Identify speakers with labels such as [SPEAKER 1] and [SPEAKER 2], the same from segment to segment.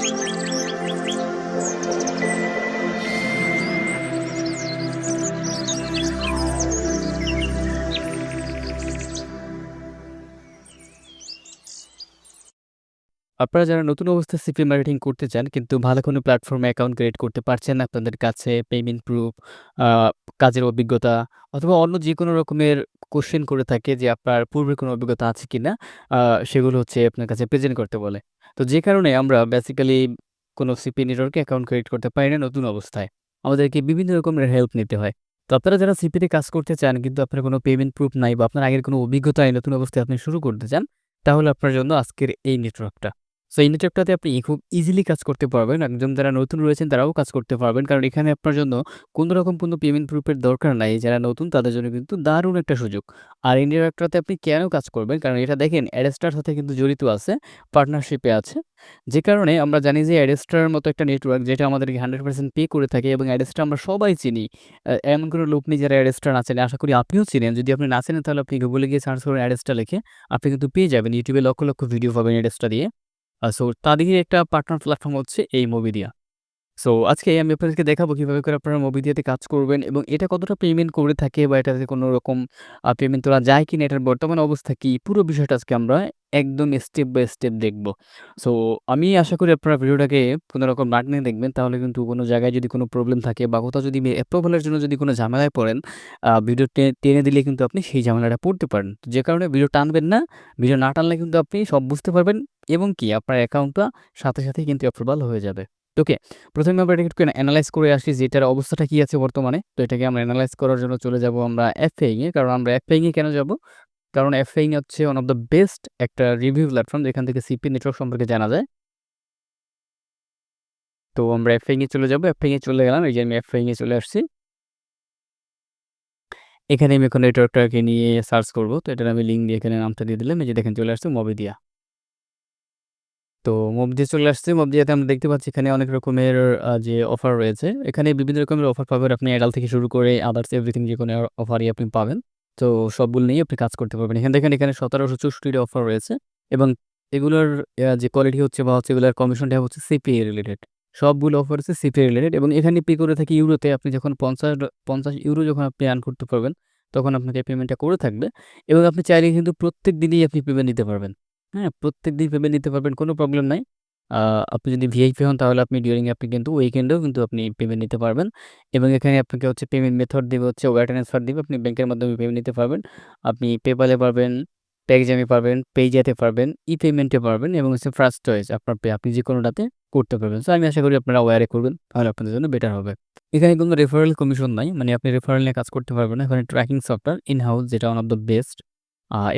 [SPEAKER 1] Música আপনারা যারা নতুন অবস্থায় সিপি মার্কেটিং করতে চান কিন্তু ভালো কোনো প্ল্যাটফর্মে অ্যাকাউন্ট ক্রিয়েট করতে পারছেন না, আপনাদের কাছে পেমেন্ট প্রুফ, কাজের অভিজ্ঞতা অথবা অন্য যেকোনো রকমের কোশ্চেন করে থাকে যে আপনার পূর্বের কোনো অভিজ্ঞতা আছে কিনা, আ সেগুলো হচ্ছে আপনার কাছে প্রেজেন্ট করতে বলে। তো যে কারণে আমরা বেসিক্যালি কোনো সিপি নেটওয়ার্কে অ্যাকাউন্ট ক্রিয়েট করতে পারি না নতুন অবস্থায়। আমাদেরকে বিভিন্ন রকমের হেল্প নিতে হয়। তো আপনারা যারা সিপিতে কাজ করতে চান কিন্তু আপনার কোনো পেমেন্ট প্রুফ নাই বা আপনার আগের কোনো অভিজ্ঞতা নতুন অবস্থায় আপনি শুরু করতে চান, তাহলে আপনার জন্য আজকের এই নেটওয়ার্কটা। সো এই নেটওয়ার্কটাতে আপনি খুব ইজিলি কাজ করতে পারবেন। একদম যারা নতুন রয়েছেন তারাও কাজ করতে পারবেন। কারণ এখানে আপনার জন্য কোনো রকম কোনো পেমেন্ট প্রুফের দরকার নাই। যারা নতুন তাদের জন্য কিন্তু দারুণ একটা সুযোগ। আর নেটওয়ার্কটাতে আপনি কেন কাজ করবেন? কারণ এটা দেখেন অ্যাডেস্টার সাথে কিন্তু জড়িত আছে, পার্টনারশিপে আছে। যে কারণে আমরা জানি যে অ্যাডেস্টার মতো একটা নেটওয়ার্ক যেটা আমাদেরকে 100% পে করে থাকে এবং অ্যাডেস্টার আমরা সবাই চিনি। এমন কোনো লোক নেই যারা অ্যাডেস্টার না চেনে। আশা করি আপনিও চিনেন। যদি আপনি না চেনেন তাহলে আপনি গুগলে গিয়ে সার্চ করুন অ্যাডেস্টার লিখে। আপনি কিন্তু পেয়ে যাবেন। ইউটিউবে লক্ষ, লক্ষ ভিডিও পাবেন অ্যাডেস্টার দিয়ে। সো তাদেরই একটা পার্টনার প্ল্যাটফর্ম হচ্ছে এই মোবিডিয়া। সো আজকে আমি আপনাদেরকে দেখাবো কীভাবে করে আপনারা মোবিডিয়াতে কাজ করবেন এবং এটা কতটা পেমেন্ট করে থাকে বা এটাতে কোনো রকম পেমেন্ট তোলা যায় কিনা, এটার বর্তমান অবস্থা কি, পুরো বিষয়টা আজকে আমরা একদম স্টেপ বাই স্টেপ দেখব। সো আমি আশা করি আপনারা ভিডিওটাকে কোনো রকম না টেনে দেখবেন। তাহলে কিন্তু কোনো জায়গায় যদি কোনো প্রবলেম থাকে বা কোথাও যদি অ্যাপ্রুভাল এর জন্য যদি কোনো ঝামেলায় পড়েন, ভিডিও টেনে দিলে কিন্তু আপনি সেই ঝামেলাটা পড়তে পারেন। যে কারণে ভিডিও টানবেন না। ভিডিও না টানলে কিন্তু আপনি সব বুঝতে পারবেন এবং কি আপনার অ্যাকাউন্টটা সাথে, সাথেই কিন্তু অ্যাপ্রুভাল হয়ে যাবে। ওকে। ১ম এ আমরা এটাকে একটু এনালাইজ করে আসি যে এটার অবস্থাটা কি আছে বর্তমানে। তো এটাকে আমরা এনালাইজ করার জন্য চলে যাব আমরা এফএইং এ। কারণ আমরা এফএইং কেন যাব? কারণ এফএইং হচ্ছে ওয়ান অফ দ্য বেস্ট একটা রিভিউ প্ল্যাটফর্ম যেখান থেকে সিপি নেটওয়ার্ক সম্পর্কে জানা যায়। তো আমরা এফএইং চলে যাব। এফএইং চলে গেলাম। এই যে আমি এফএইং চলে আসছি। এখানে আমি এখন নেটওয়ার্কটাকে নিয়ে সার্চ করব। তো এটার আমি লিঙ্ক দিয়ে এখানে নামটা দিয়ে দিলাম। এই যে দেখেন চলে আসছে মোবিডিয়া। তো মোবডিয়া চলে আসছে। মোবডিয়াতে আমরা দেখতে পাচ্ছি এখানে অনেক রকমের যে অফার রয়েছে। এখানে বিভিন্ন রকমের অফার পাবেন। আপনি অ্যাডাল থেকে শুরু করে আদার্স এভরিথিং যেকোনো অফারই আপনি পাবেন। তো সবগুলো নিয়েই আপনি কাজ করতে পারবেন। এখানে দেখেন এখানে ১৭৬৪ টা অফার রয়েছে এবং এগুলোর যে কোয়ালিটি হচ্ছে বা হচ্ছে এগুলোর কমিশনটা হচ্ছে সিপিএ রিলেটেড। সবগুলো অফার হচ্ছে সিপিএ রিলেটেড এবং এখানে পে করে থাকি ইউরোতে। আপনি যখন পঞ্চাশ পঞ্চাশ ইউরো যখন আপনি আর্ন করতে পারবেন, তখন আপনাকে পেমেন্টটা করে থাকবে এবং আপনি চাইলে কিন্তু প্রত্যেক দিনই আপনি পেমেন্ট নিতে পারবেন। হ্যাঁ? প্রত্যেক দিন পেমেন্ট নিতে পারবেন। কোনো প্রবলেম নাই। আপনি যদি ভিআইপি হন তাহলে আপনি ডিউরিং আপনি কিন্তু উইকেন্ডেও কিন্তু আপনি পেমেন্ট নিতে পারবেন এবং এখানে আপনাকে হচ্ছে পেমেন্ট মেথড দিবে হচ্ছে ওয়ার ট্রান্সফার দিবে। আপনি ব্যাংকের মাধ্যমে পেমেন্ট নিতে পারবেন। আপনি পেপ্যাল এ পারবেন, পেক্সামে পারবেন, পেইজাতে পারবেন, ই পেমেন্টে পারবেন এবং হচ্ছে ফার্স্ট চয়েস আপনার পে আপনি যেকোনোটাতে করতে পারবেন। সো আমি আশা করি আপনারা ওয়্যারে করবেন। তাহলে আপনাদের জন্য বেটার হবে। এখানে কোনো রেফারেল কমিশন নাই। মানে আপনি রেফারেল নিয়ে কাজ করতে পারবেন না। এখানে ট্র্যাকিং সফটওয়্যার ইন হাউস যেটা ওয়ান অফ দ্য বেস্ট।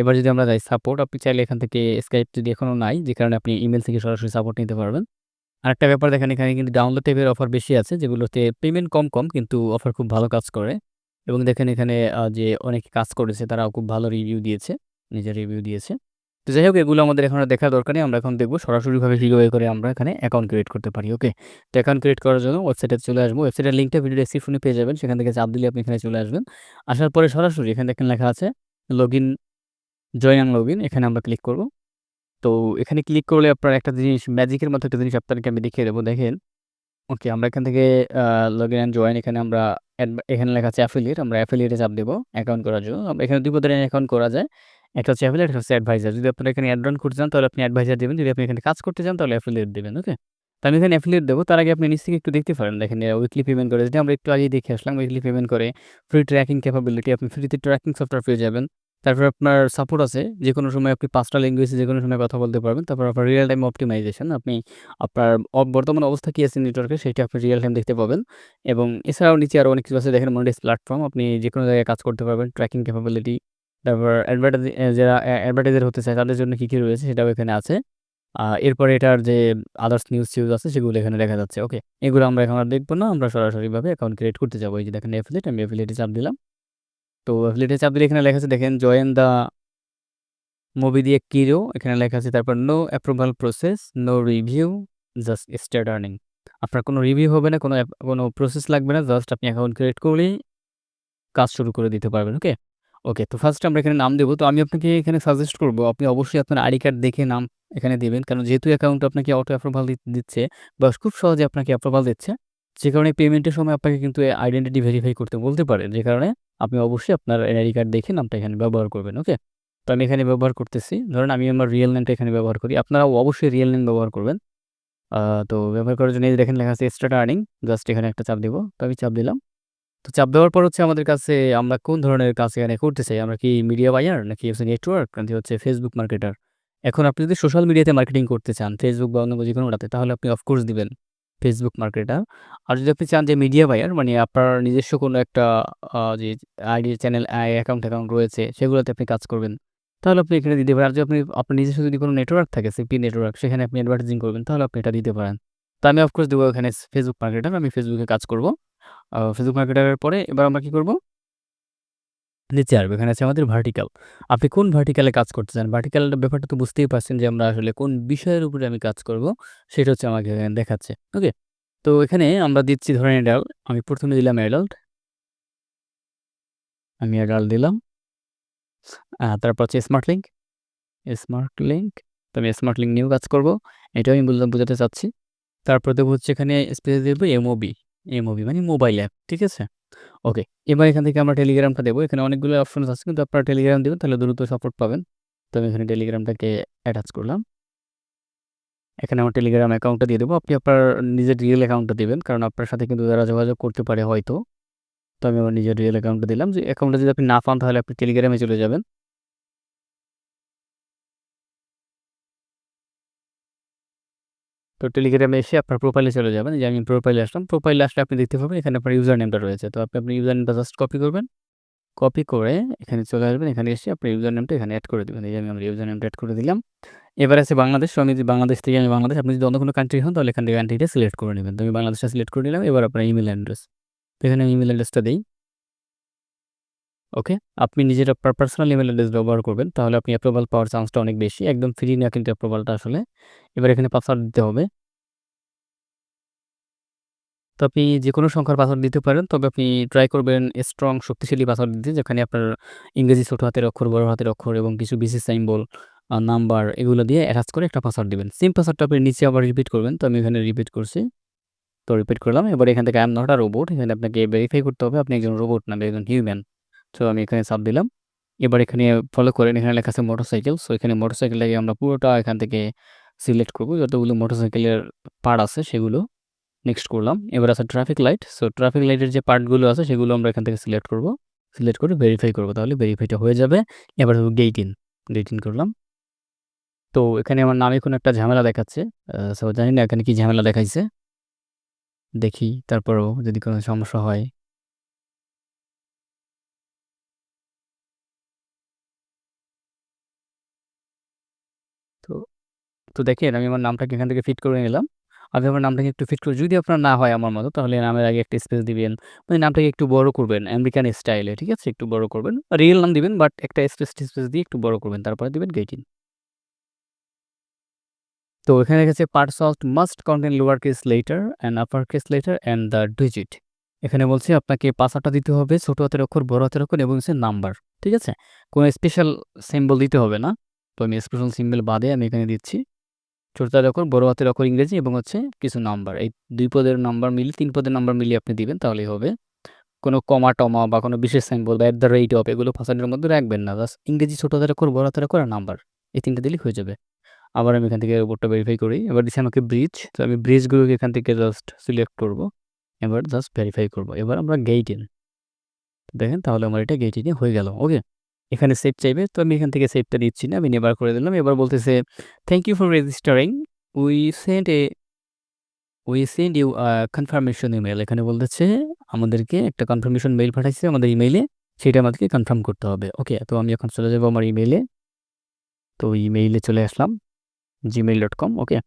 [SPEAKER 1] এবার যদি আমরা যাই সাপোর্ট, আপনি চাইলে এখান থেকে স্কাইপ যদি এখনও নাই, যে কারণে আপনি ইমেল থেকে সরাসরি সাপোর্ট নিতে পারবেন। আরেকটা ব্যাপার দেখেন এখানে কিন্তু ডাউনলোড টাইপের অফার বেশি আছে যেগুলোতে পেমেন্ট কম, কম কিন্তু অফার খুব ভালো কাজ করে এবং দেখেন এখানে যে অনেকে কাজ করেছে তারাও খুব ভালো রিভিউ দিয়েছে, নিজের রিভিউ দিয়েছে। তো যাই হোক এগুলো আমাদের এখন দেখার দরকার নেই। আমরা এখন দেখব সরাসরিভাবে কীভাবে করে আমরা এখানে অ্যাকাউন্ট ক্রিয়েট করতে পারি। ওকে? তো অ্যাকাউন্ট ক্রিয়েট করার জন্য ওয়েবসাইটে চলে আসব। ওয়েবসাইটের লিঙ্কটা ভিডিও ডেসক্রিপশনে পেয়ে যাবেন। সেখান থেকে চাপ দিলে আপনি এখানে চলে আসবেন। আসার পরে সরাসরি এখানে দেখেন লেখা আছে লগইন, জয়েন অ্যান্ড লগইন এখানে আমরা ক্লিক করব। তো এখানে ক্লিক করলে আপনার একটা জিনিস ম্যাজিকের মতো একটা জিনিস আপনাদেরকে আমি দেখিয়ে দেবো। দেখেন, ওকে আমরা এখান থেকে লগ লগইন অ্যান্ড জয়েন এখানে আমরা এখানে লেখা আছে অ্যাফিলিয়েট আমরা অ্যাফিলিয়েটে চাপ দেবো অ্যাকাউন্ট করার জন্য। আমরা এখানে ২ পদ্ধতিতে অ্যাকাউন্ট করা যায়। একটা হচ্ছে অ্যাফিলিয়েট, হচ্ছে অ্যাডভাইজার। যদি আপনারা এখানে অ্যাড অন করতে চান তাহলে আপনি অ্যাডভাইজার দেবেন যদি আপনি এখানে কাজ করতে চান তাহলে অ্যাফিলিয়েট দেবেন ওকে? তো আমি এখানে অ্যাফিলিয়েট দেবো তার আগে আপনি নিচ থেকে একটু দেখতে পারেন। দেখেন উইকলি পেমেন্ট করে যেটা আমরা একটু আগেই দেখে আসলাম। উইকলি পেমেন্ট করে, ফ্রি ট্র্যাকিং ক্যাপাবিলিটি আপনি ফ্রিতে ট্র্যাকিং সফটওয়্যার পেয়ে যাবেন। তারপর আপনার সাপোর্ট আছে। যেকোনো সময় আপনি ৫ টা ল্যাঙ্গুয়েজে যেকোনো সময় কথা বলতে পারবেন। তারপর আপনার রিয়েল টাইম অপটিমাইজেশন আপনি আপনার বর্তমান অবস্থা কি আছে নেটওয়ার্কের সেটা আপনি রিয়েল টাইম দেখতে পাবেন এবং এছাড়াও নিচে আরও অনেক কিছু আছে, দেখেন মনিটাইজ প্ল্যাটফর্ম আপনি যেকোনো জায়গায় কাজ করতে পারবেন। ট্র্যাকিং ক্যাপাবিলিটি তারপর অ্যাডভার্টাইজ যারা অ্যা অ্যাডভার্টাইজার হতে চায়, তাদের জন্য কী কী রয়েছে সেটাও এখানে আছে। এরপরে এটার যে আদার্স নিউজ-টিউজ আছে, সেগুলো এখানে দেখা যাচ্ছে। ওকে? এগুলো আমরা এখন আর দেখব না। আমরা সরাসরিভাবে অ্যাকাউন্ট ক্রিয়েট করতে যাব এই যে দেখেন অ্যাফিলিয়েট আমি অ্যাফিলিয়েটে চাপ দিলাম। তো চাপ দিলে এখানে লেখা আছে দেখেন জয়েন দ্য মুভি দিয়ে কিরো এখানে লেখা আছে তারপর no approval process, no review, just start earning. আপনার কোনো রিভিউ হবে না, কোনো কোনো প্রসেস লাগবে না। জাস্ট আপনি অ্যাকাউন্ট ক্রিয়েট করলেই কাজ শুরু করে দিতে পারবেন। ওকে? ওকে তো ফার্স্ট আমরা এখানে নাম দেবো। তো আমি আপনাকে এখানে সাজেস্ট করব আপনি অবশ্যই আপনার আইডি কার্ড দেখে নাম এখানে দেবেন কারণ যেহেতু অ্যাকাউন্ট আপনাকে অটো অ্যাপ্রুভাল দিচ্ছে বা খুব সহজে আপনাকে অ্যাপ্রুভাল দিচ্ছে। যে কারণে পেমেন্টের সময় আপনাকে কিন্তু আইডেন্টিটি ভেরিফাই করতে বলতে পারে। যে কারণে আপনি অবশ্যই আপনার এনআইডি কার্ড দেখে নামটা এখানে ব্যবহার করবেন। ওকে? তো আমি এখানে ব্যবহার করতেছি। ধরেন আমি আমার রিয়েল নেমটা এখানে ব্যবহার করি। আপনারা অবশ্যই রিয়েল নেম ব্যবহার করবেন। তো ব্যবহার করার জন্য দেখেন লেখা আছে স্টার্ট আর্নিং। জাস্ট এখানে একটা চাপ দিব। তো আমি চাপ দিলাম। তো চাপ দেওয়ার পর হচ্ছে আমাদের কাছে আমরা কোন ধরনের কাজ এখানে করতে চাই? আমরা কি মিডিয়া বায়ার নাকি হচ্ছে নেটওয়ার্ক নাকি হচ্ছে ফেসবুক মার্কেটার? এখন আপনি যদি সোশ্যাল মিডিয়াতে মার্কেটিং করতে চান, ফেসবুক বা অন্য যেকোনোটাতে তাহলে আপনি অফকোর্স দিবেন ফেসবুক মার্কেটার। আর যদি আপনি চান যে মিডিয়া বায়ার মানে আপনার নিজস্ব কোনো একটা যে আইডি চ্যানেল অ্যাকাউন্ট অ্যাকাউন্ট রয়েছে, সেগুলোতে আপনি কাজ করবেন। তাহলে আপনি এখানে দিতে পারেন। আর যদি আপনি, আপনার নিজস্ব যদি কোনো নেটওয়ার্ক থাকে সিপি নেটওয়ার্ক সেখানে আপনি অ্যাডভার্টাইজিং করবেন, তাহলে আপনি এটা দিতে পারেন। তো আমি অফকোর্স দেবো এখানে ফেসবুক মার্কেটার। আমি ফেসবুকে কাজ করব ফেসবুক মার্কেটারের পরে এবার আমরা কী করব? নিচে আসব। এখানে আছে আমাদের ভার্টিক্যাল। আপনি কোন ভার্টিক্যালে কাজ করতে চান? ভার্টিক্যাল ব্যাপারটা তো বুঝতেই পারছেন যে আমরা আসলে কোন বিষয়ের উপরে আমি কাজ করব, সেটা হচ্ছে আমাকে এখানে দেখাচ্ছে। ওকে? তো এখানে আমরা দিচ্ছি, ধরেন অ্যাডাল্ট। আমি প্রথমে দিলাম অ্যাডাল্ট। আমি অ্যাডাল্ট দিলাম। তারপর হচ্ছে স্মার্ট লিঙ্ক। Smart link. তো আমি স্মার্ট লিঙ্ক নিয়েও কাজ করব। এটাও আমি বুঝলাম বোঝাতে চাচ্ছি। তারপর দেব হচ্ছে এখানে স্পেস দেব এমওবি। এমওবি মানে মোবাইল অ্যাপ। ঠিক আছে? ওকে। এবার এখান থেকে আমরা টেলিগ্রামটা দেবো এখানে অনেকগুলো অপশানস আছে, কিন্তু আপনারা টেলিগ্রাম দেবেন, তাহলে দ্রুত সাপোর্ট পাবেন। তো আমি এখানে টেলিগ্রামটাকে অ্যাটাচ করলাম। এখানে আমার টেলিগ্রাম অ্যাকাউন্টটা দিয়ে দেবো। আপনি আপনার নিজের রিয়েল অ্যাকাউন্টটা দেবেন, কারণ আপনার সাথে কিন্তু যারা যোগাযোগ করতে পারে হয়তো। তো আমি আমার নিজের রিয়েল অ্যাকাউন্টটা দিলাম। যে অ্যাকাউন্টটা যদি আপনি না পান, তাহলে আপনি টেলিগ্রামে চলে যাবেন। তো টেলিগ্রামে এসে আপনার প্রোফাইলে চলে যাবেন। যে আমি প্রোফাইলে আসলাম। প্রোফাইলে আসলে আপনি দেখতে পাবেন এখানে আপনার ইউজার নেমটা রয়েছে। তো আপনি আপনার ইউজার নেমটা জাস্ট কপি করবেন। কপি করে এখানে চলে আসবেন। এখানে এসে আপনার ইউজার নেমটা এখানে অ্যাড করে দিবেন। এই যে আমি আমার ইউজার নেমটা অ্যাড করে দিলাম। এবার আছে বাংলাদেশ। আমি যদি বাংলাদেশ থেকে আমি বাংলাদেশ। আপনি যদি অন্য কোনো কান্ট্রি হন, তাহলে এখান থেকে কান্ট্রিটা সিলেক্ট করে নেবেন তো আমি বাংলাদেশটা সিলেক্ট করে নিলাম। এবার আপনার ইমেইল অ্যাড্রেস। এখানে আমি ইমেইল অ্যাড্রেসটা দেই। ওকে? আপনি নিজের আপনার পার্সোনাল ইমেইল অ্যাড্রেস ব্যবহার করবেন। তাহলে আপনি অ্যাপ্রুভাল পাওয়ার চান্সটা অনেক বেশি। একদম ফ্রি না কিন্তু অ্যাপ্রুভালটা আসলে। এবার এখানে পাসওয়ার্ড দিতে হবে। তো আপনি যে কোনো সংখ্যার পাসওয়ার্ড দিতে পারেন। তবে আপনি ট্রাই করবেন স্ট্রং শক্তিশালী পাসওয়ার্ড দিতে যেখানে আপনার ইংরেজি ছোট হাতের অক্ষর, বড় হাতের অক্ষর এবং কিছু বিশেষ সাইম্বল নাম্বার এগুলো দিয়ে অ্যাটাচ করে একটা পাসওয়ার্ড দিবেন। সেম পাসওয়ার্ডটা আপনি নিচে আবার রিপিট করবেন। তো আমি এখানে রিপিট করছি। তো রিপিট করলাম। এবার এখান থেকে I am not a robot এখানে আপনাকে ভেরিফাই করতে হবে আপনি একজন রোবট না একজন হিউম্যান। সো আমি এখানে চাপ দিলাম। এবার এখানে ফলো করেন এখানে লেখা আছে মোটরসাইকেল। সো এখানে মোটরসাইকেলটাকে আমরা পুরোটা এখান থেকে সিলেক্ট করব যতগুলো মোটরসাইকেলের পার্ট আছে সেগুলো। নেক্সট করলাম। এবার আছে ট্রাফিক লাইট। সো ট্রাফিক লাইটের যে পার্টগুলো আছে সেগুলো আমরা এখান থেকে সিলেক্ট করব। সিলেক্ট করে ভেরিফাই করব। তাহলে ভেরিফাইটা হয়ে যাবে। এবার গেট ইন। গেট ইন করলাম। তো এখানে আমার নামে কোনো একটা ঝামেলা দেখাচ্ছে। সো জানি না এখানে কি ঝামেলা দেখাইছে। দেখি, তারপরেও যদি কোনো সমস্যা হয়। তো, তো দেখেন আমি আমার নামটাকে এখান থেকে ফিট করে নিলাম। আমি আমার নামটাকে একটু ফিট করে যদি আপনার না হয় আমার মতো তাহলে নামের আগে একটা স্পেস দিবেন। মানে নামটাকে একটু বড় করবেন আমেরিকান স্টাইলে। ঠিক আছে? একটু বড় করবেন। রিয়েল নাম দিবেন বাট একটা স্পেস টেস্পেস দিয়ে একটু বড় করবেন। তারপরে দিবেন গেট ইন। তো এখানে লেখা parts of must contain lower case letter and upper case letter and the digit. এখানে বলছে আপনাকে পাসওয়ার্ডটা দিতে হবে ছোট হাতের অক্ষর, বড় হাতের অক্ষর এবং হচ্ছে নাম্বার। ঠিক আছে? কোনো স্পেশাল সিম্বল দিতে হবে না। তো আমি স্পেশাল সিম্বল বাদে আমি এখানে দিচ্ছি। ছোট হাতের অক্ষর, বড় হাতের অক্ষর ইংরেজি এবং হচ্ছে কিছু নাম্বার। এই দুই পদের নাম্বার মিলিয়ে তিন পদের নাম্বার মিলিয়ে আপনি দিবেন তাহলেই হবে। কোনো কমা-টমা বা কোনো বিশেষ সিম্বল বা অ্যাট দ্য রেট অফ এগুলো পাসওয়ার্ডের মধ্যে রাখবেন না। জাস্ট ইংরেজি ছোট হাতের অক্ষর, বড় হাতের অক্ষর আর নাম্বার। এই ৩ টা দিলেই হয়ে যাবে। আবার আমি এখান থেকে রোবটটা ভেরিফাই করি। এবার দিছে আমাকে ব্রিজ। তো আমি ব্রিজগুলোকে এখান থেকে জাস্ট সিলেক্ট করব। এবার জাস্ট ভেরিফাই করব। এবার আমরা গেট ইন। দেখেন তাহলে আমার এটা গেট ইনে হয়ে গেল। ওকে? এখানে সেভ চাইবে। তো আমি এখান থেকে সেভটা দিচ্ছি না। আমি নেভার করে দিলাম। এবার বলতেছে thank you for registering. We sent a we send you confirmation email এখানে বলতেছে, আমাদেরকে একটা কনফার্মেশন মেইল পাঠাইছে আমাদের ইমেইলে। সেটা আমাদেরকে কনফার্ম করতে হবে। ওকে? তো আমি এখন চলে যাব আমার ইমেইলে। তো ইমেইলে চলে আসলাম। Gmail dot com okay?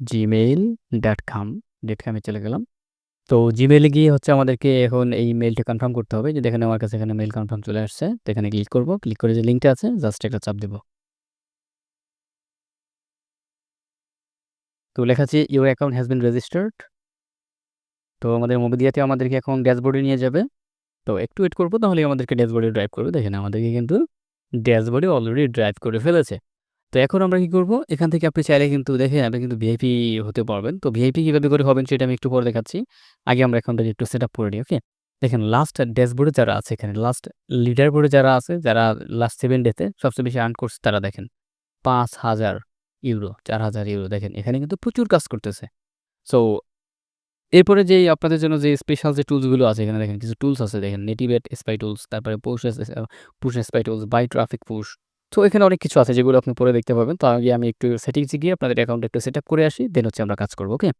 [SPEAKER 1] gmail.com dot com এ চলে গেলাম। তো জিমেলে গিয়ে হচ্ছে আমাদেরকে এখন এই মেলটা কনফার্ম করতে হবে। যে দেখেন আমার কাছে এখানে মেইল কনফার্ম চলে আসছে। তো এখানে ক্লিক করব। ক্লিক করে যে লিঙ্কটা আছে জাস্ট একটা চাপ দেব। তো লেখা আছে your account has been registered. তো আমাদের মোবিডিয়াতে আমাদেরকে এখন ড্যাশবোর্ডে নিয়ে যাবে। তো একটু ওয়েট করব, তাহলেই আমাদেরকে ড্যাশবোর্ডে ড্রাইভ করবে। দেখেন আমাদেরকে কিন্তু ড্যাশবোর্ডে অলরেডি ড্রাইভ করে ফেলেছে। তো এখন আমরা কি করব? এখান থেকে আপনি চাইলে কিন্তু দেখেন আপনি কিন্তু ভিআইপি হতে পারবেন। তো ভিআইপি কীভাবে করে হবেন সেটা আমি একটু পরে দেখাচ্ছি। আগে আমরা অ্যাকাউন্টটা একটু সেটআপ করে নিই, ওকে? দেখেন লাস্ট ড্যাশবোর্ডে যারা আছে এখানে লাস্ট লিডার বোর্ডে যারা আছে, যারা লাস্ট 7 ডেতে সবচেয়ে বেশি আর্ন করছে তারা দেখেন ৫,০০০ ইউরো, ৪,০০০ ইউরো দেখেন এখানে কিন্তু প্রচুর কাজ করতেছে। সো এরপরে যে আপনাদের জন্য যে স্পেশাল যে টুলসগুলো আছে এখানে দেখেন কিছু টুলস আছে দেখেন নেটিভেট স্পাই টুলস, তারপরে push push spy tools, buy traffic push. তো এখানে অনেক কিছু আছে যেগুলো আপনি পরে দেখতে পাবেন। তো আগে আমি একটু সেটিংসে গিয়ে আপনাদের অ্যাকাউন্টটা একটু সেটআপ করে আসি। দেন হচ্ছে আমরা কাজ করব ওকে?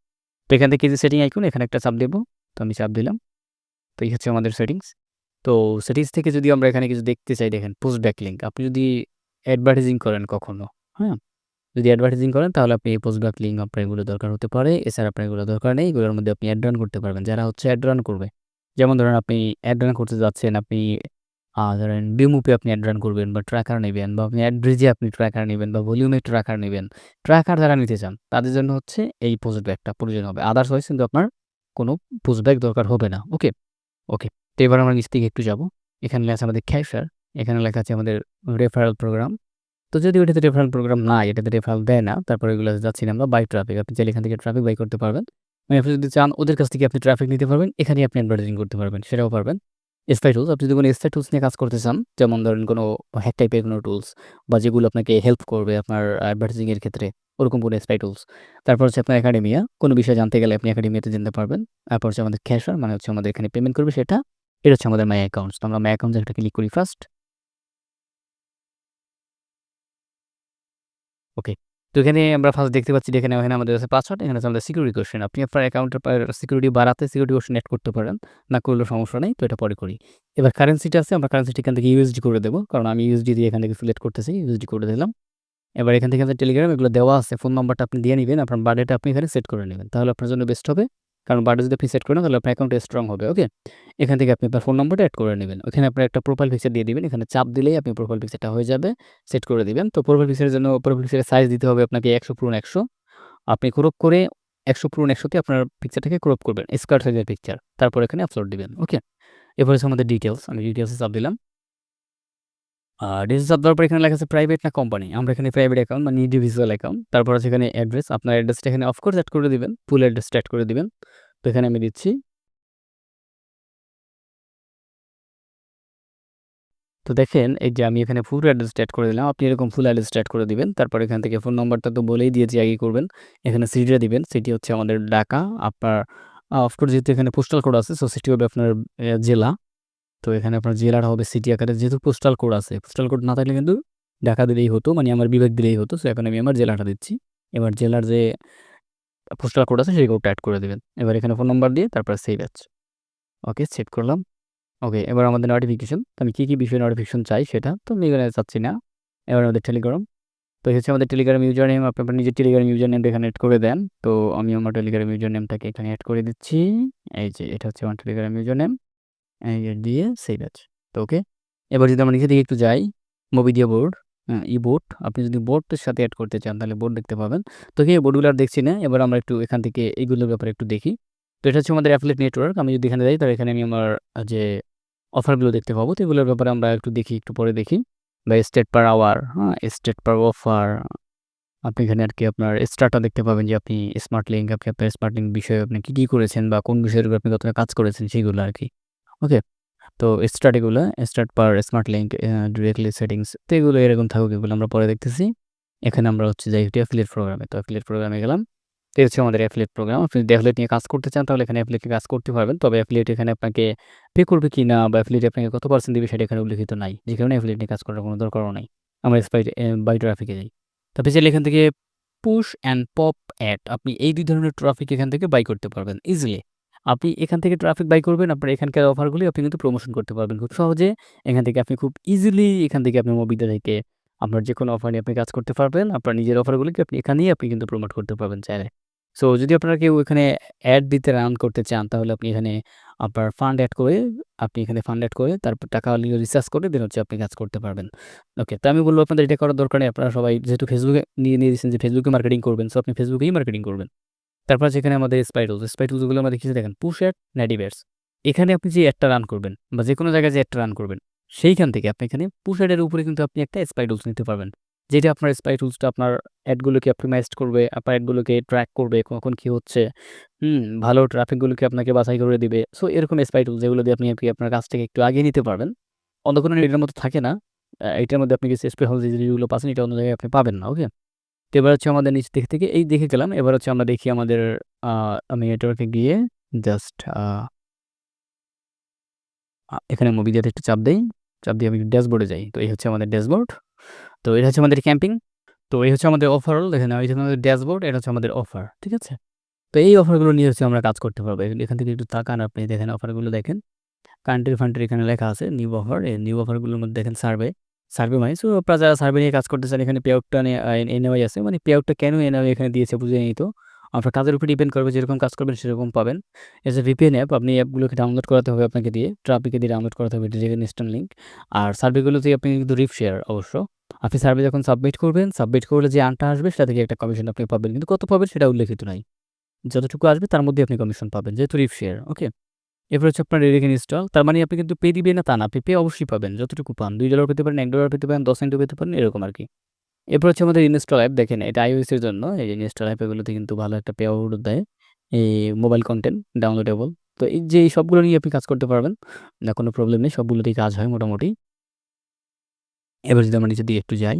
[SPEAKER 1] তো এখান থেকে যে সেটিং আইকন এখানে একটা চাপ দেবো তো আমি চাপ দিলাম। তো এই হচ্ছে আমাদের সেটিংস। তো সেটিংস থেকে যদি আমরা এখানে কিছু দেখতে চাই দেখেন পোস্ট ব্যাক লিঙ্ক আপনি যদি অ্যাডভার্টাইজিং করেন কখনো, হ্যাঁ? যদি অ্যাডভার্টাইজিং করেন তাহলে আপনি এই পোস্ট ব্যাক লিঙ্ক আপনার এগুলো দরকার হতে পারে। এছাড়া আপনার এগুলো দরকার নেই। এগুলোর মধ্যে আপনি অ্যাড রান করতে পারবেন। যারা হচ্ছে অ্যাড রান করবে। যেমন ধরেন আপনি অ্যাড রান করতে যাচ্ছেন, আপনি ধরেন বিমুপে আপনি অ্যাড রান করবেন বা ট্র্যাকার নেবেন বা আপনি অ্যাড ব্রিজে আপনি ট্র্যাকার নিবেন বা ভলিউমে ট্র্যাকার নিবেন। ট্র্যাকার যারা নিতে চান তাদের জন্য হচ্ছে এই পোস্ট ব্যাকটা প্রয়োজন হবে। আদারওয়াইজ কিন্তু আপনার কোনো পোস্ট ব্যাক দরকার হবে না, ওকে? ওকে। তো এবার আমরা নিচ থেকে একটু যাব। এখানে লেখা আছে আমাদের ক্যাশার, এখানে লেখা আছে আমাদের রেফারেল প্রোগ্রাম। তো যদি ওইটাতে রেফারেল প্রোগ্রাম নাই, এটাতে রেফারেল দেয় না, তারপরে এগুলোতে যাচ্ছি না আমরা বাই ট্রাফিক। আপনি চাইলে এখান থেকে ট্রাফিক বাই করতে পারবেন। আপনি যদি চান ওদের কাছ থেকে আপনি ট্রাফিক নিতে পারবেন, এখানেই আপনি অ্যাডভার্টাইজিং করতে পারবেন, সেটাও পারবেন। স্পাই টুলস, আপনি যদি কোনো স্পাই টুলস নিয়ে কাজ করতে চান, যেমন ধরেন কোনো হ্যাক টাইপের কোনো টুলস বা যেগুলো আপনাকে হেল্প করবে আপনার অ্যাডভার্টাইজিং এর ক্ষেত্রে, ওরকম কোনো স্পাই টুলস। তারপর হচ্ছে আপনার একাডেমিয়া, কোনো বিষয় জানতে গেলে আপনি একাডেমিয়াতে জানতে পারবেন। তারপর হচ্ছে আমাদের ক্যাশার মানে হচ্ছে আমাদের এখানে পেমেন্ট করবে সেটা। এটা হচ্ছে আমাদের মাই অ্যাকাউন্টস। আমরা মাই অ্যাকাউন্টস একটা ক্লিক করি ফার্স্ট। ওকে। তো এখানে আমরা ফার্স্ট দেখতে পাচ্ছি এখানে এখানে আমাদের আছে পাসওয়ার্ড, এখানে আমাদের সিকিউরিটি কোশ্চেন আপনি আপনার অ্যাকাউন্টের সিকিউরিটি বাড়াতে সিকিউরিটি কোশ্চেন অ্যাড করতে পারেন। না করলে সমস্যা নেই। তো এটা পরে করি। এবার কারেন্সিটা আছে আমরা কারেন্সিটা এখান থেকে ইউএসডি করে দেবো কারণ আমি ইউএসডি দিয়ে এখান থেকে সিলেক্ট করতেছি। ইউএসডি করে দিলাম। এবার এখান থেকে টেলিগ্রাম এগুলো দেওয়া আছে। ফোন নাম্বারটা আপনি দিয়ে নেবেন আপনার বার্থডেটা আপনি এখানে সেট করে নেবেন তাহলে আপনার জন্য বেস্ট হবে। কারণ বার্থডে যদি আপনি সেট করেন তাহলে আপনার অ্যাকাউন্টটা স্ট্রং হবে, ওকে? এখান থেকে আপনি আপনার ফোন নম্বরটা এড করে নেবেন ওখানে আপনার একটা প্রোফাইল পিকচার দিয়ে দিবেন। এখানে চাপ দিলেই আপনি প্রোফাইল পিকচারটা হয়ে যাবে। সেট করে দিবেন। তো প্রোফাইল পিকচারের জন্য প্রোফাইল পিকচারের সাইজ দিতে হবে আপনাকে ১০০ পূরণ ১০০ আপনি ক্রপ করে ১০০ পূরণ ১০০ তে আপনার পিকচারটাকে ক্রপ করবেন। স্কয়ার সাইজের পিকচার। তারপর এখানে আপলোড দিবেন, ওকে? এরপর হচ্ছে আমাদের ডিটেলস আমি ডিটেইলসে চাপ দিলাম। চাপ দেওয়ার পর এখানে লেখা আছে প্রাইভেট না কোম্পানি। আমরা এখানে প্রাইভেট অ্যাকাউন্ট মানে ইন্ডিভিজুয়াল অ্যাকাউন্ট। তারপর হচ্ছে এখানে অ্যাড্রেস। আপনার অ্যাড্রেসটা এখানে অফ কোর্স এড করে দিবেন। ফুল অ্যাড্রেসটা এড করে দিবেন। তো এখানে আমি দিচ্ছি। তো দেখেন, এই যে আমি এখানে ফুল অ্যাড্রেসটা এড করে দিলাম। আপনি এরকম ফুল অ্যাড্রেসটা এড করে দিবেন। তারপর এখান থেকে ফোন নাম্বারটা তো বলেই দিয়েছি আগেই করবেন। এখানে সিটিটা দিবেন। সিটি হচ্ছে আমাদের ঢাকা। আপনার, আ অফ কোর্স যেহেতু এখানে পোস্টাল কোড আছে সো সিটি হবে আপনার জেলা। তো এখানে আপনার জেলাটা হবে সিটি আকারে যেহেতু পোস্টাল কোড আছে। পোস্টাল কোড না থাকলে কিন্তু ঢাকা দিলেই হতো। মানে আমার বিভাগ দিলেই হতো। সো এখন আমি আমার জেলাটা দিচ্ছি। এবার জেলার যে পোস্টাল কোড আছে সেই কোডটা অ্যাড করে দেবেন এবার এখানে ফোন নাম্বার দিয়ে তারপর সেভ অ্যাজ। ওকে সেভ করলাম। ওকে এবার আমাদের নোটিফিকেশন। তো আমি কী কী বিষয়ে নোটিফিকেশন চাই সেটা। তো আমি এখানে চাচ্ছি না। এবার আমাদের টেলিগ্রাম। তো হচ্ছে আমাদের টেলিগ্রাম ইউজার নেম। আপনি আপনার নিজের টেলিগ্রাম ইউজার নেমটা এখানে অ্যাড করে দেন। তো আমি আমার টেলিগ্রাম ইউজার নেমটাকে এখানে অ্যাড করে দিচ্ছি। এই যে, এটা হচ্ছে আমার টেলিগ্রাম ইউজার নেম। দিয়ে সেভ অ্যাজ। তো ওকে। এবার যদি আমরা নিচের দিকে একটু যাই, মোবিডিয়া বোর্ড, হ্যাঁ, ই-বোট। আপনি যদি বোর্ডের সাথে অ্যাড করতে চান তাহলে বোর্ড দেখতে পাবেন। তো এই বোর্ডগুলো আর দেখছি না। এবার আমরা একটু এখান থেকে এইগুলোর ব্যাপারে একটু দেখি। তো এটা হচ্ছে আমাদের অ্যাফিলিয়েট নেটওয়ার্ক। আমি যদি এখানে যাই তাহলে এখানে আমি আমার যে অফারগুলো দেখতে পাবো। তো এগুলোর ব্যাপারে আমরা একটু দেখি, একটু পরে দেখি। বা স্টেট পার আওয়ার, হ্যাঁ? State per offer. আপনি এখানে আর কি আপনার স্টারটা দেখতে পাবেন যে আপনি স্মার্ট লিঙ্ক, আপনি আপনার স্মার্ট লিঙ্ক বিষয়ে আপনি কী কী করেছেন বা কোন বিষয়ের উপর আপনি কতটা কাজ করেছেন সেগুলো আরকি। ওকে? তো স্টার্ট এগুলো start per smart link directly settings. তো এগুলো এরকম থাকুক এগুলো আমরা পরে দেখতেছি। এখানে আমরা হচ্ছে যাই হচ্ছে অ্যাফিলিয়েট প্রোগ্রামে। তো অ্যাফিলিয়েট প্রোগ্রামে গেলাম। তো হচ্ছে আমাদের অ্যাফিলিয়েট প্রোগ্রাম। আপনি অ্যাফিলিয়েট নিয়ে কাজ করতে চান, তাহলে এখানে অ্যাফিলিয়েট কাজ করতে পারবেন। তবে অ্যাফিলিয়েট এখানে আপনাকে পে করবে কি না বা অ্যাফিলিয়েট আপনাকে কত পার্সেন্ট দিবে সেটা এখানে উল্লিখিত নাই। যে কারণে অ্যাফিলিয়েট নিয়ে কাজ করার কোনো দরকারও নাই। আমরা স্পাই বাই ট্রাফিকে যাই। তো আপনি চাইলে এখান থেকে পুশ অ্যান্ড পপ অ্যাড আপনি এই দুই ধরনের ট্রাফিক এখান থেকে বাই করতে পারবেন ইজিলি। আপনি এখান থেকে ট্রাফিক বাই করবেন, আপনার এখানকার অফারগুলি আপনি কিন্তু প্রমোশন করতে পারবেন খুব সহজে। এখান থেকে আপনি খুব ইজিলি এখান থেকে আপনি মোবিটা থেকে আপনার যেকোনো অফার নিয়ে আপনি কাজ করতে পারবেন। আপনার নিজের অফারগুলিকে আপনি এখানেই আপনি কিন্তু প্রমোট করতে পারবেন চাইলে। সো যদি আপনারা কেউ এখানে অ্যাড দিতে রান করতে চান তাহলে আপনি এখানে আপনার ফান্ড অ্যাড করে আপনি এখানে ফান্ড অ্যাড করে তারপর টাকা নিয়ে রিচার্জ করে দেন হচ্ছে আপনি কাজ করতে পারবেন। ওকে। তো আমি বলব আপনাদের এটা করার দরকার নেই। আপনারা সবাই যেহেতু ফেসবুকে নিয়ে নিয়ে দিয়েছেন যে ফেসবুকে মার্কেটিং করবেন। সো আপনি ফেসবুকেই মার্কেটিং করবেন। তারপর যেখানে আমাদের স্পাই টুলস। স্পাই টুলসগুলো আমরা দেখেছি দেখেন পুশ নেটিভ অ্যাডস। এখানে আপনি যে অ্যাডটা রান করবেন বা যেকোনো জায়গায় যে অ্যাডটা রান করবেন, সেইখান থেকে আপনি এখানে পুশ অ্যাডের উপরে কিন্তু আপনি একটা স্পাই টুলস নিতে পারবেন। যেটা আপনার স্পাই টুলসটা আপনার অ্যাডগুলোকে অপটিমাইজড করবে, আপনার অ্যাডগুলোকে ট্র্যাক করবে, কখন কি হচ্ছে, হুম? ভালো ট্রাফিকগুলোকে আপনাকে বাছাই করে দিবে। সো এরকম স্পাই টুলস যেগুলো দিয়ে আপনি আপনি আপনার কাজ থেকে একটু আগিয়ে নিতে পারবেন। অন্য কোনো এটার মধ্যে থাকে না। এটার মধ্যে আপনি কিছু স্পেশাল যে জিনিসগুলো পাচ্ছেন এটা অন্য জায়গায় আপনি পাবেন না, ওকে? তো এবার হচ্ছে আমাদের নিচ দিক থেকে এই দেখে গেলাম। এবার হচ্ছে আমরা দেখি আমাদের আমি নেটওয়ার্কে গিয়ে জাস্ট এখানে মুভি দিয়াতে একটু চাপ দেই। চাপ দিয়ে আমি ড্যাশবোর্ডে যাই। তো এই হচ্ছে আমাদের ড্যাশবোর্ড। তো এটা হচ্ছে আমাদের ক্যাম্পিং। তো এই হচ্ছে আমাদের ওভারঅল দেখেন এই আমাদের ড্যাশবোর্ড, এটা হচ্ছে আমাদের অফার। ঠিক আছে? তো এই অফারগুলো নিয়ে হচ্ছে আমরা কাজ করতে পারব। এখান থেকে একটু তাকান আপনি দেখেন অফারগুলো দেখেন। কান্ট্রি ফান্ট্রি এখানে লেখা আছে নিউ অফার। এই নিউ অফারগুলোর মধ্যে দেখেন সার্ভে, সার্ভে মানে সো আপনারা যারা সার্ভে নিয়ে কাজ করতে চান এখানে পে আউটটা আ আছে। মানে পে আউটটা কেন এনওআই এখানে দিয়েছে বুঝে নিই তো। আপনার কাজের উপর ডিপেন্ড করবে যেরকম কাজ করবেন সেরকম পাবেন। এস এ ভিপিএন অ্যাপ আপনি অ্যাপগুলোকে ডাউনলোড করাতে হবে আপনাকে দিয়ে। ট্রাফিকে দিয়ে ডাউনলোড করাতে হবে ডিরেক্ট ইনস্ট্যান্ট লিঙ্ক। আর সার্ভেগুলোতে আপনি কিন্তু রিফ শেয়ার অবশ্য। আপনি সার্ভে যখন সাবমিট করবেন, সাবমিট করলে যে আনটা আসবে সেটা থেকে একটা কমিশন আপনি পাবেন। কিন্তু কত পাবেন সেটা উল্লেখিত নাই। যতটুকু আসবে তার মধ্যে আপনি কমিশন পাবেন। যেহেতু রিফ শেয়ার, ওকে? এরপর হচ্ছে আপনার রেডিং ইনস্টল। তার মানে আপনি কিন্তু পে দিবেন না তা না। আপনি পে অবশ্যই পাবেন। যতটুকু পান। দুই ডলার পেতে পারেন, $1 পেতে পারেন, 10 সেন্টও পেতে পারেন এরকম আর কি এরপর হচ্ছে আমাদের ইনস্টল অ্যাপ দেখেন এটা এর জন্য। এই ইনস্টল অ্যাপ এগুলোতে কিন্তু ভালো একটা পে আউট দেয়। এই মোবাইল কনটেন্ট ডাউনলোডেবল। তো এই যে সবগুলো নিয়ে আপনি কাজ করতে পারবেন। না কোনো প্রবলেম নেই। সবগুলোতেই কাজ হয় মোটামুটি। এবার যদি আমরা নিচের দিকে একটু যাই।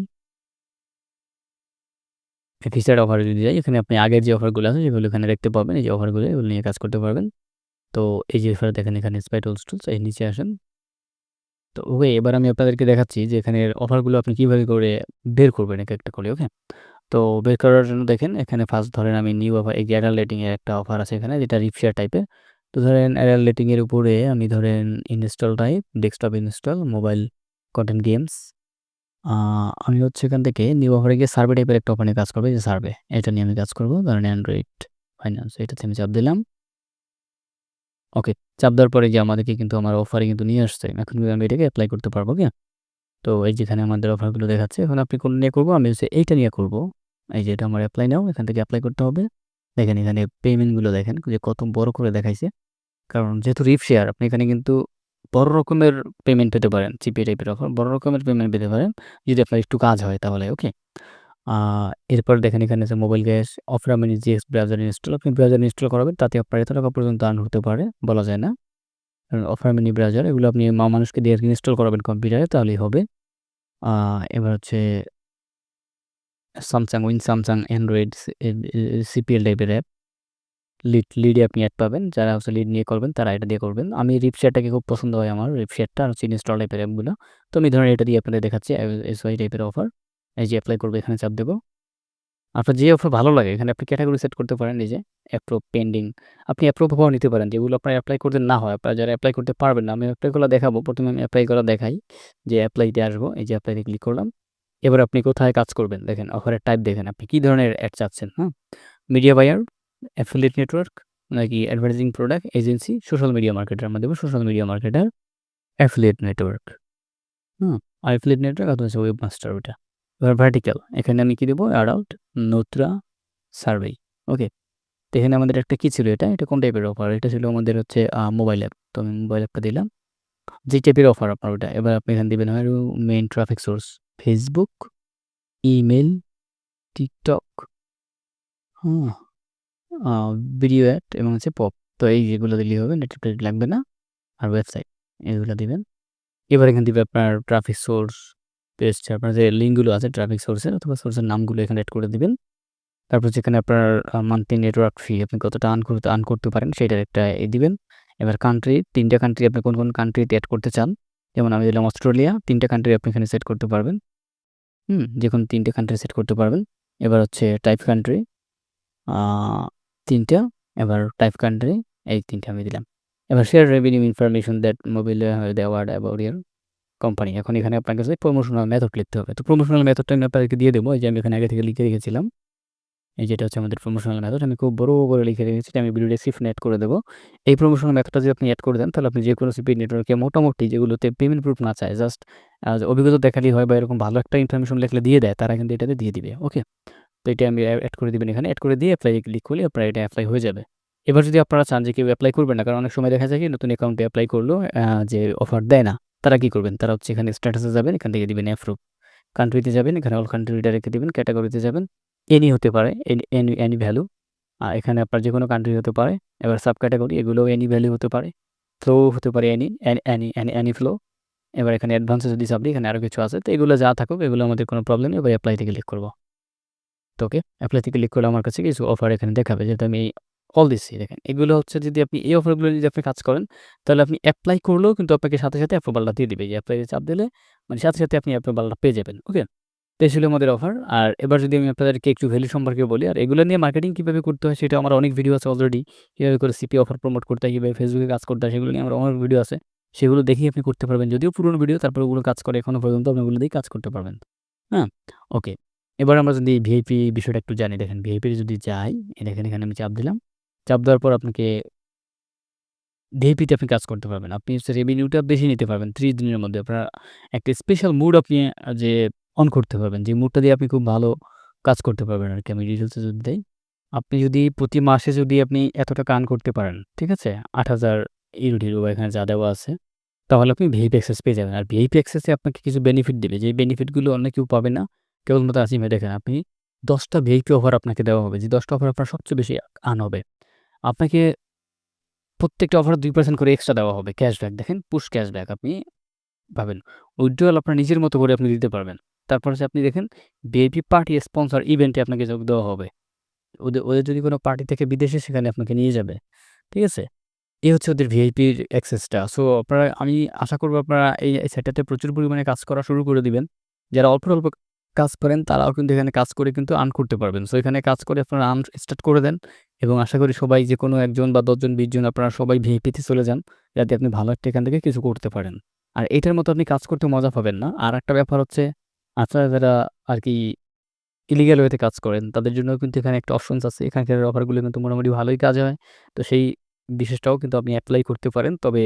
[SPEAKER 1] ফিচার অফার যদি যাই এখানে আপনি আগের যে অফারগুলো আছে সেগুলো এখানে দেখতে পাবেন। এই যে অফারগুলো এগুলো নিয়ে কাজ করতে পারবেন। তো এই যে এখানে দেখেন এখানে স্পাই টুলস এই নিচে আসেন। তো ওকে এবার আমি আপনাদেরকে দেখাচ্ছি যে এখানের অফারগুলো আপনি কীভাবে করে বের করবেন এক একটা করে, ওকে? তো বের করার জন্য দেখেন এখানে ফার্স্ট ধরেন আমি নিউ অফার এই যে অ্যাডাল্ট রেটিং একটা অফার আছে এখানে যেটা রিপ শেয়ার টাইপের। তো ধরেন অ্যাডাল্ট রেটিং এর উপরে আমি ধরেন install type, desktop install, mobile content games. আমি হচ্ছে এখান থেকে নিউ অফারে গিয়ে সার্ভে টাইপের একটা অফার কাজ করব। যে সার্ভে এটা নিয়ে আমি কাজ করব ধরেন অ্যান্ড্রয়েড ফাইন্যান্স এটাতে আমি চাপ দিলাম। ওকে। চাপ দেওয়ার পরে যে আমাদেরকে কিন্তু আমার অফারে কিন্তু নিয়ে আসছে। এখন কিন্তু আমি এটাকে এপ্লাই করতে পারব, কি তো এই যেখানে আমাদের অফারগুলো দেখাচ্ছে। এখন আপনি কোন নিয়ে করব আমি হচ্ছে এইটা নিয়ে করব এই যে এটা আমার অ্যাপ্লাই নাও। এখান থেকে অ্যাপ্লাই করতে হবে। দেখেন এখানে পেমেন্টগুলো দেখেন যে কত বড় করে দেখাইছে। কারণ যেহেতু রিপ শেয়ার আপনি এখানে কিন্তু বড় রকমের পেমেন্ট পেতে পারেন। জিপে টাইপের অফার। বড় রকমের পেমেন্ট পেতে পারেন। যদি আপনার একটু কাজ হয় তাহলে, ওকে? এরপর দেখেন এখানে আছে mobile gas, offer mini GX browser install. আপনি ব্রাউজার ইনস্টল করাবেন তাতে আপনার এত টাকা পর্যন্ত আর্ন হতে পারে, বলা যায় না। কারণ অফার মিনি ব্রাউজার এগুলো আপনি মা মানুষকে দিয়ে ইনস্টল করাবেন কম্পিউটারে তাহলেই হবে। এবার হচ্ছে Samsung, win Samsung, Android CPL টাইপের অ্যাপ। লিড লিডে আপনি অ্যাড পাবেন। যারা হচ্ছে লিড নিয়ে করবেন তারা এটা দিয়ে করবেন। আমি রিপ শেয়ারটাকে খুব পছন্দ হয় আমার। রিপ শেয়ারটা আর হচ্ছে ইনস্টল টাইপের অ্যাপগুলো। তো আমি ধরেন এটা দিয়ে আপনাদের দেখাচ্ছি এস ওয়াই টাইপের অফার। এই যে অ্যাপ্লাই করব এখানে চাপ দেব। আপনার যে অফার ভালো লাগে এখানে আপনি ক্যাটাগরি সেট করতে পারেন এই যে অ্যাপ্রুভ, পেন্ডিং। আপনি অ্যাপ্রুভ হওয়াও নিতে পারেন। যেগুলো আপনার অ্যাপ্লাই করতে না হয়, আপনারা যারা অ্যাপ্লাই করতে পারবেন না, আমি এপ্লাই করা দেখাবো। ১ম এ আমি এপ্লাই করা দেখাই। যে এপ্লাইতে আসব। এই যে এপ্লাইতে ক্লিক করলাম। এবার আপনি কোথায় কাজ করবেন দেখেন অফারের টাইপ দেখেন আপনি কী ধরনের অ্যাড চাচ্ছেন, হ্যাঁ? মিডিয়া বায়ার, অ্যাফিলিয়েট নেটওয়ার্ক নাকি advertising product, agency, social media marketer আমরা দেবো social media marketer, affiliate network. Hmm? Affiliate network অথবা হচ্ছে ওয়েবমাস্টার ওটা। এবার ভার্টিক্যাল এখানে আমি কি দেব? অ্যাডাল্ট, নোত্রা, সার্ভে, ওকে? তো এখানে আমাদের একটা কী ছিল এটা? এটা কোন টাইপের অফার? এটা ছিল আমাদের হচ্ছে মোবাইল অ্যাপ। তো আমি মোবাইল অ্যাপটা দিলাম। যে টাইপের অফার আপনার ওটা। এবার আপনি এখানে দিবেন আরও main traffic source, Facebook, email TikTok? Uh video ad এবং হচ্ছে পপ। তো এই যেগুলো দিলেই হবে। নেট লাগবে না। আর ওয়েবসাইট এগুলো দিবেন। এবার এখানে দিবে আপনার ট্রাফিক সোর্স, পেস্ট আপনার যে লিঙ্কগুলো আছে ট্রাফিক সোর্সের অথবা সোর্সের নামগুলো এখানে অ্যাড করে দিবেন। তারপর যেখানে আপনার মান্থলি নেটওয়ার্ক ফি আপনি কতটা আর্ন করতে আর্ন করতে পারেন সেটার একটা এ দিবেন। এবার কান্ট্রি ৩ টা কান্ট্রি আপনি কোন, কোন কান্ট্রিতে অ্যাড করতে চান। যেমন আমি দিলাম অস্ট্রেলিয়া ৩ টা কান্ট্রি আপনি এখানে সেট করতে পারবেন। হুম? যেকোনো ৩ টা কান্ট্রি সেট করতে পারবেন। এবার হচ্ছে টাইপ কান্ট্রি আ ৩ টা এবার টাইপ কান্ট্রি এই ৩ টা আমি দিলাম। এবার share revenue information that mobile they word about your company. এখন এখানে আপনার কাছে প্রমোশনাল মেথড লিখতে হবে। তো প্রমোশনাল মেথডটা আমি আপনাদেরকে দিয়ে দেবো যে আমি এখানে আগে থেকে লিখে রেখেছিলাম। এই যেটা হচ্ছে আমাদের প্রমোশনাল মেথড। আমি খুব বড় করে লিখে রেখেছি। আমি ভিডিও ডেসক্রিপশনে এড করে দেবো এই প্রমোশনাল মেথডটা যদি আপনি অ্যাড করে দেন, তাহলে আপনি যে কোনো সিপি নেটওয়ার্কে মোটামুটি যেগুলোতে পেমেন্ট প্রুফ না চায় জাস্ট অভিজ্ঞতা দেখালেই হয় বা এরকম ভালো একটা ইনফরমেশন লিখলে দিয়ে দেয়, তারা কিন্তু এটাতে দিয়ে দিবে। ওকে? তো এটা আমি অ্যাড করে দিবেন এখানে। অ্যাড করে দিয়ে এ ক্লিক করলে আপনার এটা অ্যাপ্লাই হয়ে যাবে। এবার যদি আপনারা চান যে কেউ অ্যাপ্লাই করবেন না, কারণ অনেক সময় দেখা যায় কি, নতুন অ্যাকাউন্টে অ্যাপ্লাই করল যে অফার দেয় না। তারা কি করবেন? তারা হচ্ছে এখানে স্ট্যাটাসে যাবেন, এখান থেকে দিবেন অ্যাপ্রুভ। কান্ট্রিতে যাবেন, এখানে অল কান্ট্রিটা রেখে দিবেন, ক্যাটাগরিতে যাবেন। এনি হতে পারে, এনি এনি ভ্যালু। আর এখানে আপনার যেকোনো কান্ট্রি হতে পারে। এবার সাব ক্যাটেগরি এগুলোও এনি ভ্যালু হতে পারে। ফ্লো হতে পারে any, any any any flow. এবার এখানে অ্যাডভান্সে যদি দিই এখানে আরও কিছু আছে। তো এগুলো যা থাকুক এগুলো আমাদের কোনো প্রবলেম নেই। এবার অ্যাপ্লাই থেকে ক্লিক করব তো ওকে, অ্যাপ্লাই থেকে ক্লিক করলে আমার কাছে কিছু অফার এখানে দেখাবে যেহেতু আমি কল দিচ্ছি দেখেন। এগুলো হচ্ছে যদি আপনি এই অফারগুলো যদি আপনি কাজ করেন তাহলে আপনি অ্যাপ্লাই করলেও কিন্তু আপনাকে সাথে, সাথে অ্যাপ্রুভালটা দিয়ে দিবে। যে এপ্লাইতে চাপ দিলে মানে সাথে, সাথে আপনি অ্যাপ্রুভালটা পেয়ে যাবেন। ওকে? তো ছিল আমাদের অফার। আর এবার যদি আমি আপনাদেরকে একটু ভ্যালু সম্পর্কে বলি আর এগুলো নিয়ে মার্কেটিং কীভাবে করতে হয় সেটা আমার অনেক ভিডিও আছে অলরেডি। কীভাবে করে সিপি অফার প্রমোট করতে হয়, কীভাবে ফেসবুকে কাজ করতে হয় সেগুলো নিয়ে আমার অনেক ভিডিও আছে। সেগুলো দেখেই আপনি করতে পারবেন। যদিও পুরনো ভিডিও তারপরে ওগুলো কাজ করে এখনও পর্যন্ত আপনি ওগুলো দিয়েই কাজ করতে পারবেন। হ্যাঁ? ওকে। এবার আমরা যদি ভিআইপি বিষয়টা একটু জানি দেখেন ভিআইপি যদি যাই, দেখেন এখানে আমি চাপ দিলাম। চাপ দেওয়ার পর আপনাকে ভিআইপিতে আপনি কাজ করতে পারবেন। আপনি হচ্ছে রেভিনিউটা বেশি নিতে পারবেন ৩০ দিনের মধ্যে। আপনার একটা স্পেশাল মুড আপনি যে অন করতে পারবেন। যে মুডটা দিয়ে আপনি খুব ভালো কাজ করতে পারবেন আরকি। আমি ডিটেইলসে যদি দেই। আপনি যদি প্রতি মাসে যদি আপনি এত টাকা আর্ন করতে পারেন, ঠিক আছে? ৮,০০০ ইউরো-টিরো বা এখানে যা দেওয়া আছে, তাহলে আপনি ভিআইপি অ্যাক্সেস পেয়ে যাবেন। আর ভিআইপি অ্যাক্সেসে আপনাকে কিছু বেনিফিট দেবে যে বেনিফিটগুলো অন্য কেউ পাবে না। কেবলমাত্র আজিমে দেখেন আপনি ১০ টা ভিআইপি অফার আপনাকে দেওয়া হবে। যে দশটা অফার আপনার সবচেয়ে বেশি আন হবে। আপনাকে প্রত্যেকটা অফারে দুই পার্সেন্ট করে এক্সট্রা দেওয়া হবে ক্যাশব্যাক দেখেন পুশ ক্যাশব্যাক আপনি পাবেন। উইথড্রয়াল আপনার নিজের মতো করে আপনি দিতে পারবেন। তারপর হচ্ছে আপনি দেখেন ভিআইপি পার্টি স্পন্সর ইভেন্টে আপনাকে যোগ দেওয়া হবে। ওদের ওদের যদি কোনো পার্টি থেকে বিদেশে সেখানে আপনাকে নিয়ে যাবে। ঠিক আছে? এই হচ্ছে ওদের ভিআইপির অ্যাক্সেসটা। সো আপনারা আমি আশা করব আপনারা এই সেটাতে প্রচুর পরিমাণে কাজ করা শুরু করে দিবেন। যারা অল্প, অল্প কাজ করেন তারাও কিন্তু এখানে কাজ করে কিন্তু আর্ন করতে পারবেন। সো এখানে কাজ করে আপনারা আর্ন স্টার্ট করে দেন এবং আশা করি সবাই যে কোনো একজন বা ১০ জন ২০ জন আপনারা সবাই ভিআইপিতে চলে যান। যাতে আপনি ভালো একটা এখান থেকে কিছু করতে পারেন। আর এটার মতো আপনি কাজ করতে মজা পাবেন না। আর একটা ব্যাপার হচ্ছে আপনারা যারা আর কি ইলিগাল ওয়েতে কাজ করেন তাদের জন্য কিন্তু এখানে একটা অপশনস আছে। এখানকার অফারগুলো কিন্তু মোটামুটি ভালোই কাজ হয়। তো সেই বিশেষটাও কিন্তু আপনি অ্যাপ্লাই করতে পারেন। তবে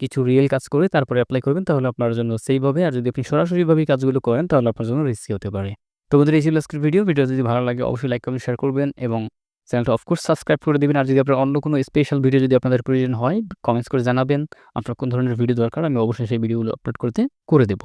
[SPEAKER 1] কিছু রিয়েল কাজ করে তারপরে অ্যাপ্লাই করবেন তাহলে আপনার জন্য সেভ হবে। আর যদি আপনি সরাসরিভাবে কাজগুলো করেন তাহলে আপনার জন্য রিস্কি হতে পারে। তো বন্ধুরা এই ছিল আজকের ভিডিও। ভিডিও যদি ভালো লাগে অবশ্যই লাইক, কমেন্ট, শেয়ার করবেন এবং চ্যানেলটা অফকোর্স সাবস্ক্রাইব করে দেবেন আর যদি আপনার অন্য কোনো স্পেশাল ভিডিও যদি আপনাদের প্রয়োজন হয় কমেন্টস করে জানাবেন। আপনার কোন ধরনের ভিডিও দরকার, আমি অবশ্যই সেই ভিডিওগুলো আপলোড করতে করে দেব।